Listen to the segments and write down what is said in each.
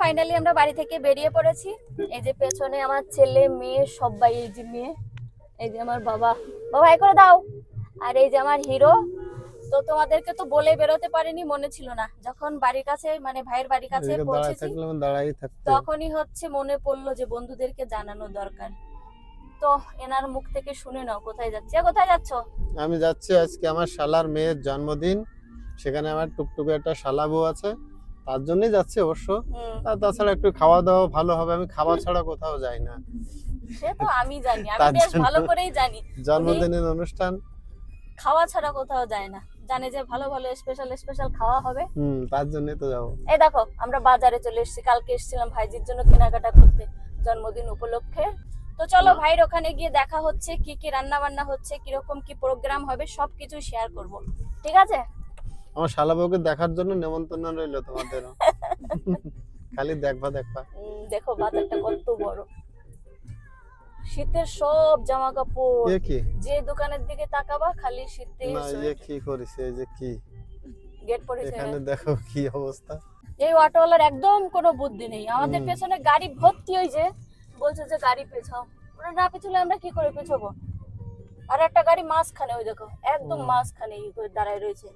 Finally আমরা বাড়ি থেকে বেরিয়ে পড়েছি। এই যে পেছনে আমার ছেলে মেয়ে সবাই এই যে মেয়ে এই যে আমার বাবা। বাবা করে দাও। আর এই যে আমার হিরো তো তোমাদেরকে তো বলে বেরোতে পারিনি মনে ছিল না। যখন বাড়ির কাছে মানে ভাইয়ের বাড়ির কাছে পৌঁছেছি থাকতে। তখনই হচ্ছে মনে পড়ল যে বন্ধুদেরকে জানানো দরকার। তো এনার মুখ থেকে শুনে নাও কোথায় যাচ্ছে? কোথায় যাচ্ছ? আমি যাচ্ছি আজকে আমার শালার মেয়ের জন্মদিন। সেখানে আমার টুকটুকে একটা শালা বউ আছে। তার জন্যই যাচ্ছি অবশ্য। আর তাছাড়া একটু খাওয়া দাওয়া ভালো হবে আমি খাওয়া ছাড়া কোথাও যাই না। সে তো আমি জানি আমি বেশ ভালো করেই জানি। জন্মদিনের অনুষ্ঠান। খাওয়া ছাড়া কোথাও যায় না। জানে যে ভালো ভালো স্পেশাল স্পেশাল খাওয়া হবে। হুম তার জন্যই তো যাব। এই দেখো আমরা বাজারে চলে এসেছি কালকে এসেছিলাম ভাইজির জন্য কেনাকাটা করতে জন্মদিন উপলক্ষে। তো চলো ভাইয়ের ওখানে গিয়ে দেখা হচ্ছে কি কি রান্না বান্না হচ্ছে কীরকম কি প্রোগ্রাম হবে সবকিছু শেয়ার করব। ঠিক আছে? আমার শালা বউকে দেখার জন্য নেমন্তন্ন রইল তোমাদেরও খালি দেখবা দেখবা। দেখো বাজারটা কত বড়। শীতের সব জামা কাপড় যে দোকানের দিকে তাকাবা খালি শীতের না ইয়ে কি করেছে এই যে কি? গেট পড়েছে এখানে দেখো কি অবস্থা। এই অটোওয়ালার একদম কোনো বুদ্ধি নেই। আমাদের পেছনে গাড়ি ভর্তি হই যে বলছে যে গাড়ি পেছাও। ওরা না পেছলে আমরা কি করে পেছাবো? আর একটা গাড়ি মাঝখানে ওই দেখো একদম। মাঝখানে দাঁড়ায় রয়েছে।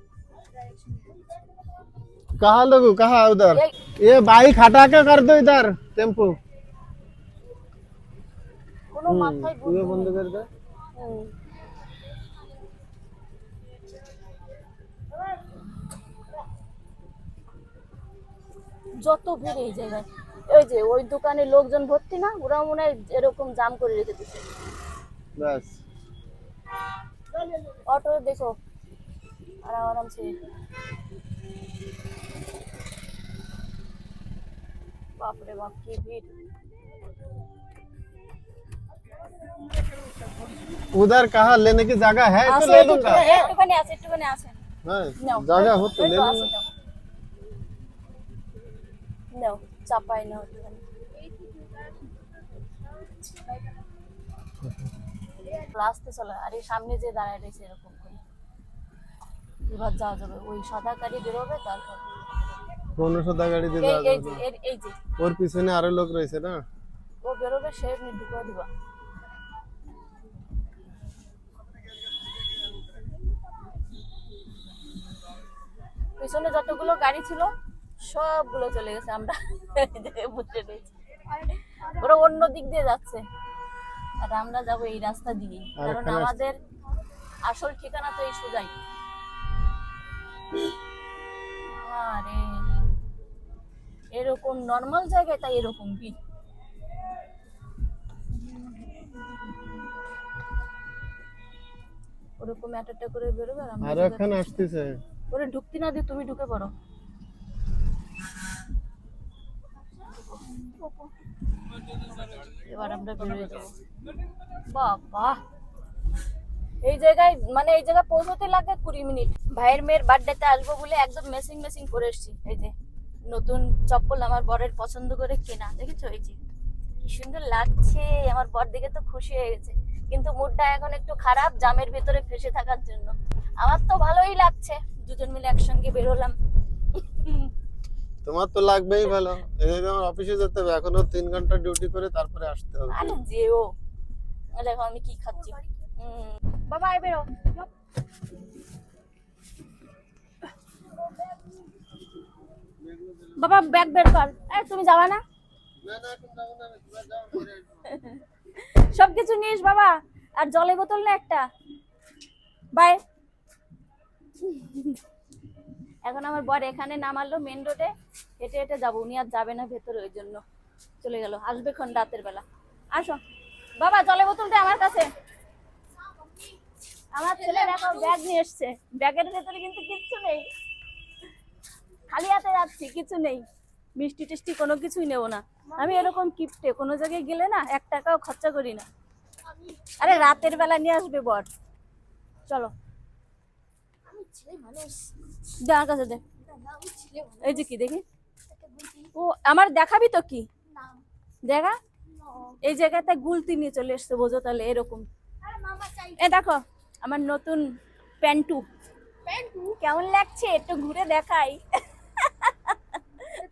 कहा लोगो कहा उधर এই ये बाइक हटा के कर दो इधर टेम्पो কোনো মাথায় पूरे বুদ্ধি बंद নেই। कर दे হুম। যত ভিড় এই জায়গায় ওই যে ওই দোকানে লোকজন ভর্তি না ওরা মনে হয় এরকম জাম করে রেখে দিচ্ছে बस অটো দেখো আরাম আরামসে বাপরে বাপ কি ভিড় उधर कहा लेने की जगह है तो আছে ले लूंगा একটুখানি- একটুখানি আছে একটুখানি আছে हाँ, নাও जगह हो तो ওই ले তো আছে, लूंगा নাও। নাও চাপাই নাও একটুখানি আসতে চলে আর এই সামনে যে দাঁড়ায় রয়েছে এরকম করে এবার যাওয়া যাবে। ওই সাদা গাড়ি বেরোবে তারপর কোনো সাদা গাড়ি দিয়ে এই যাওয়া যাবে। যে এই যে। ওর পিছনে আরও লোক রয়েছে না? ও বেরোবে সে এমনি ঢুকে দিবা। পিছনে যতগুলো গাড়ি ছিল সবগুলো চলে গেছে আমরা। বসে রয়েছি ওরা অন্য দিক দিয়ে যাচ্ছে। আর আমরা যাব এই রাস্তা দিয়ে কারণ আমাদের আসল ঠিকানা তো এই সোজাই আরে এরকম নর্মাল জায়গায় তাই এরকম ভিড়। ওরকম একটা করে বেরোবে আর আমরা আর জায়গা আসতেছে। ওরে ঢুকতে না দিয়ে তুমি ঢুকে পড়ো। এবার আমরা বেরোয় যাব। বাবা! এই জায়গায় মানে এই জায়গায় পৌঁছতে লাগে কুড়ি মিনিট। ভাইয়ের মেয়ের বার্থডেতে আসব বলে একদম মেসিং মেসিং করে এসছি। এই যে নতুন চপ্পল আমার বরের পছন্দ করে কেনা দেখেছ? এই যে কি সুন্দর লাগছে। আমার বর দেখে তো খুশি হয়ে গেছে। কিন্তু মুডটা এখন একটু খারাপ জামের ভেতরে ফেসে থাকার জন্য। আমার তো ভালোই লাগছে। দুজন মিলে একসঙ্গে বেরোলাম তোমার তো লাগবেই ভালো। এই যে আমার অফিসে যেতে হবে এখনও তিন ঘণ্টা ডিউটি করে তারপরে আসতে হবে। আরে যেও। আর দেখো আমি কি খাচ্ছি? বাবা আয় বেরো। বাবা, ব্যাগ বের কর। তুমি যাবা না? সব কিছু নিস বাবা, আর জলের বোতল না একটা। বাই। এখন আমার বর এখানে নামালো মেন রোডে হেঁটে হেঁটে যাব। উনি আর যাবে না ভেতরে, ওই জন্য চলে গেল। আসবে খন রাতের বেলা। আসো। বাবা, জলের বোতলটা আমার কাছে। আমার ছেলে দেখো ব্যাগ নিয়ে এসছে। ব্যাগের ভেতরে কিন্তু কিচ্ছু নেই। খালি হাতে যাচ্ছি কিছু নেই। মিষ্টি টিষ্টি কোনো কিছুই নেব না। আমি এরকম কিপটে, কোনো জায়গায় গেলে না এক টাকাও খরচা করি না। আরে রাতের বেলা নিয়ে আসবে বর। চলো। দে। এই যে কি, দেখি। ও, আমার দেখাবি তো কি? দেখা? এই জায়গাতে গুলতি নিয়ে চলে এসছে বোঝো তাহলে, এরকম। এ, দেখো। আমার নতুন প্যান্টু। প্যান্টু? কেমন লাগছে? একটু ঘুরে দেখাই।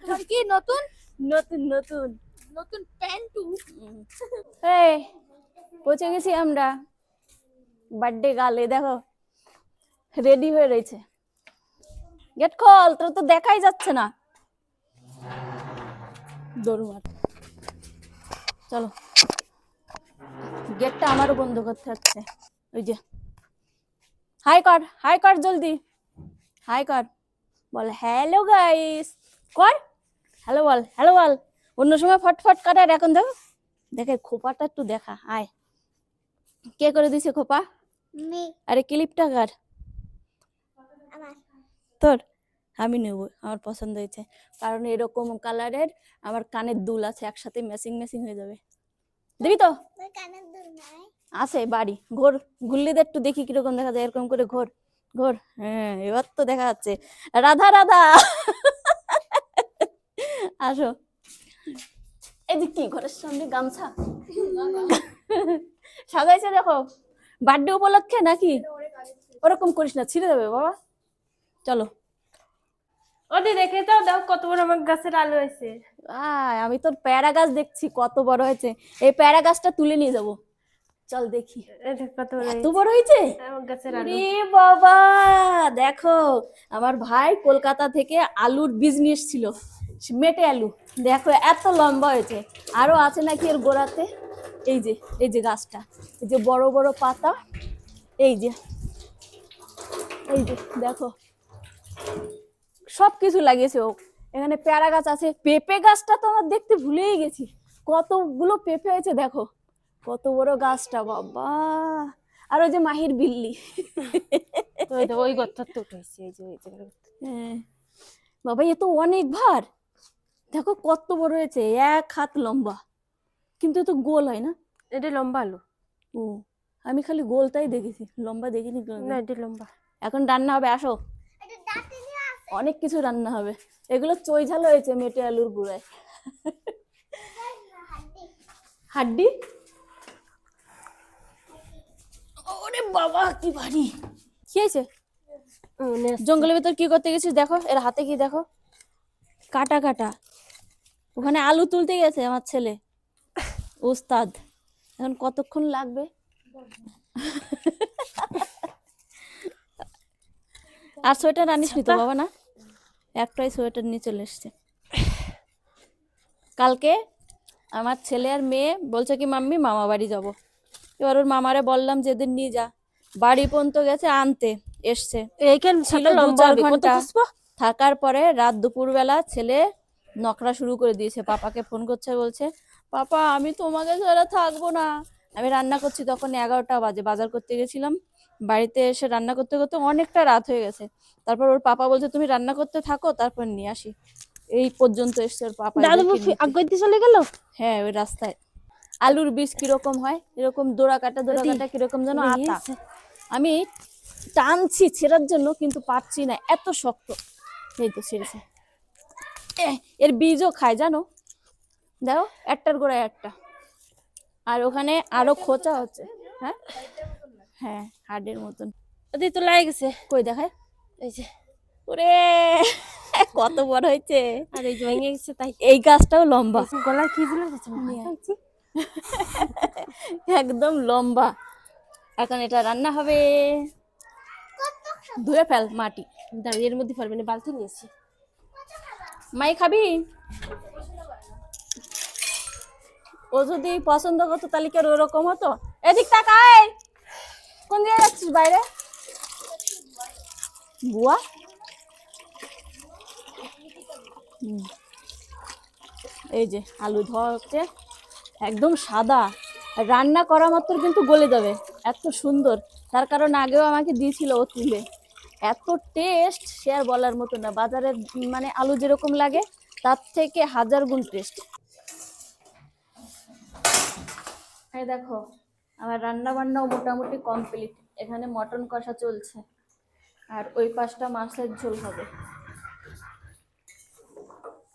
তোমার কি নতুন? নতুন নতুন। নতুন প্যান্টু? এই পৌঁছে গেছি আমরা। বার্থডে গালে দেখো রেডি হয়ে রয়েছে। গেট খোল তোর তো দেখাই যাচ্ছে না। চলো। গেটটা আমারও বন্ধ করতে হচ্ছে। ওই যে হাই কর হাই কর জলদি হাই কর বল হ্যালো গাইস কর হ্যালো বল হ্যালো বল অন্য সময় ফটফট কাটার এখন দেখো। দেখে খোপাটা একটু দেখা। আয়। কে করে দিছে খোপা? আরে ক্লিপটা কার? তোর? আমি নেব। আমার পছন্দ হয়েছে। কারণ এরকম কালারের আমার কানের দুল আছে একসাথে ম্যাচিং ম্যাচিং হয়ে যাবে। দিবি তো। আছে বাড়ি ঘোর। ঘুরলি দে একটু দেখি কীরকম দেখা যায় এরকম করে ঘোর ঘোর। হ্যাঁ এবার তো দেখা যাচ্ছে। রাধা রাধা। আসো। এই যে কি ঘরের সামনে গামছা? সাজাইছে দেখো। বার্থডে উপলক্ষে নাকি? ওরকম করিস না ছিঁড়ে যাবে বাবা। চলো। ওটি দেখে তো দেখো কত বড় আমার গাছের আলু হয়েছে। আমি তোর প্যারা গাছ দেখছি কত বড় হয়েছে। এই প্যারা গাছটা তুলে নিয়ে যাব। চল দেখি। এত বড় হয়েছে? রে বাবা দেখো আমার ভাই কলকাতা থেকে আলুর বিজনেস ছিল। মেটে আলু। দেখো এত লম্বা হয়েছে। আরও আছে নাকি এর গোড়াতে? এই যে এই যে গাছটা। এই যে বড় বড় পাতা। এই যে। এই যে দেখো। সব কিছু লাগিয়েছে ও। এখানে পেয়ারা গাছ আছে। পেঁপে গাছটা তো আমার দেখতে ভুলেই গেছি। কতগুলো পেঁপে হয়েছে দেখো। কত বড় গাছটা বাবা। আর ওই যে মাহির বিল্লি। তো ওই দেখো, ওই গর্ত তো উঠেছে এই যে হ্যাঁ। বাবা এ তো অনেক ভার। দেখো কত বড় হয়েছে এক হাত লম্বা। কিন্তু তো গোল হয় না। এটা লম্বা আলু। ও আমি খালি গোলটাই দেখেছি। লম্বা দেখিনি। না এটা লম্বা। এখন রান্না হবে আসে। অনেক কিছু রান্না হবে। এগুলো চই ঝাল হয়েছে মেটে আলুর গুঁড়ায়। হাড্ডি? ওরে বাবা কি ভারী কি হয়েছে? জঙ্গলের ভিতর কি করতে গেছিস দেখো এর হাতে কি দেখো? কাটা কাটা। ওখানে আলু তুলতে গেছে আমার ছেলে। ওস্তাদ। এখন কতক্ষণ লাগবে? আর সোয়েটার আনিস তো বাবা না? একটাই সোয়েটার নিয়ে চলে এসছে। কালকে আমার ছেলে আর মেয়ে বলছে কি মাম্মি মামা বাড়ি যাব। এবার ওর মামারে বললাম যেদিন নিয়ে যা। বাড়ি পর্যন্ত গেছে আনতে এসছে। থাকার পরে রাত দুপুরবেলা ছেলে নকরা শুরু করে দিয়েছে। পাপাকে ফোন করছে বলছে পাপা আমি তোমাকে ছাড়া থাকব না। আমি রান্না করছি তখন এগারোটা বাজে। বাজার করতে গেছিলাম। বাড়িতে এসে রান্না করতে করতে অনেকটা রাত হয়ে গেছে। তারপর ওর পাপা বলছে তুমি রান্না করতে থাকো তারপর নিয়ে আসি। এই পর্যন্ত এসছে ওর পাপা। দাদু। আগে চলে গেল? হ্যাঁ ওই রাস্তায়। আলুর বীজ কীরকম হয়? এরকম দোড়া কাটা দোড়া কাটা কীরকম যেন আমি টানছি ছেঁড়ার জন্য কিন্তু পারছি না। এত শক্ত। এই তো ছিঁড়েছে। এর বীজও খায় জানো? দেখো একটার গোড়ায় একটা। আর ওখানে আরও খোঁচা হচ্ছে। হ্যাঁ? হ্যাঁ হার্ডের মতন। ওদি তো লাগে গেছে। কই দেখায়? এই যে। ওরে কত বড় হয়েছে। আর এই ভেঙে গেছে তাই। এই গাছটাও লম্বা। গলার কি গেছে একদম লম্বা। এখন এটা রান্না হবে। ধুয়ে ফেল মাটি। দাঁড়ি এর মধ্যে পারবে না বালতি নিয়েছি। মাই খাবি? ও যদি পছন্দ করতো তাহলে কি আর ওরকম হতো? এদিক তাকায়। কোন দিকে যাচ্ছিস বাইরে? বুয়া। এই যে আলু ধোয়া একদম সাদা। রান্না করা মাত্র কিন্তু গলে যাবে। এত সুন্দর। তার কারণ আগেও আমাকে দিয়েছিল ও তুলে। এত টেস্ট সে আর বলার মতো না। বাজারের মানে আলু যেরকম লাগে, তার থেকে হাজার গুণ টেস্ট দেখো আমার রান্না বান্নাও মোটামুটি কমপ্লিট এখানে মটন কষা চলছে। আর ওই পাশটা মাছের ঝোল হবে।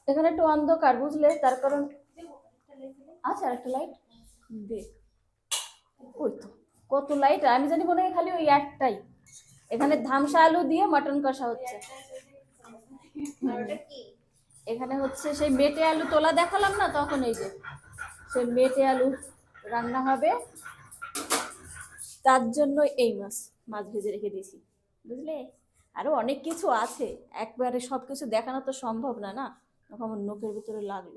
এখানে একটু অন্ধকার, বুঝলে? তার কারণ আচ্ছা একটা লাইট দে। ওই তো, কত লাইট আমি জানি মনে হয় খালি ওই একটাই। এখানে ধামসা আলু দিয়ে মটন কষা হচ্ছে। এখানে হচ্ছে সেই মেটে আলু তোলা দেখালাম না তখন এই যে। সেই মেটে আলু রান্না হবে। তার জন্য এই মাছ মাছ ভেজে রেখে দিয়েছি। বুঝলে? আরও অনেক কিছু আছে। একবারে সব কিছু দেখানো তো সম্ভব না না? আমার নোকের ভিতরে লাগল।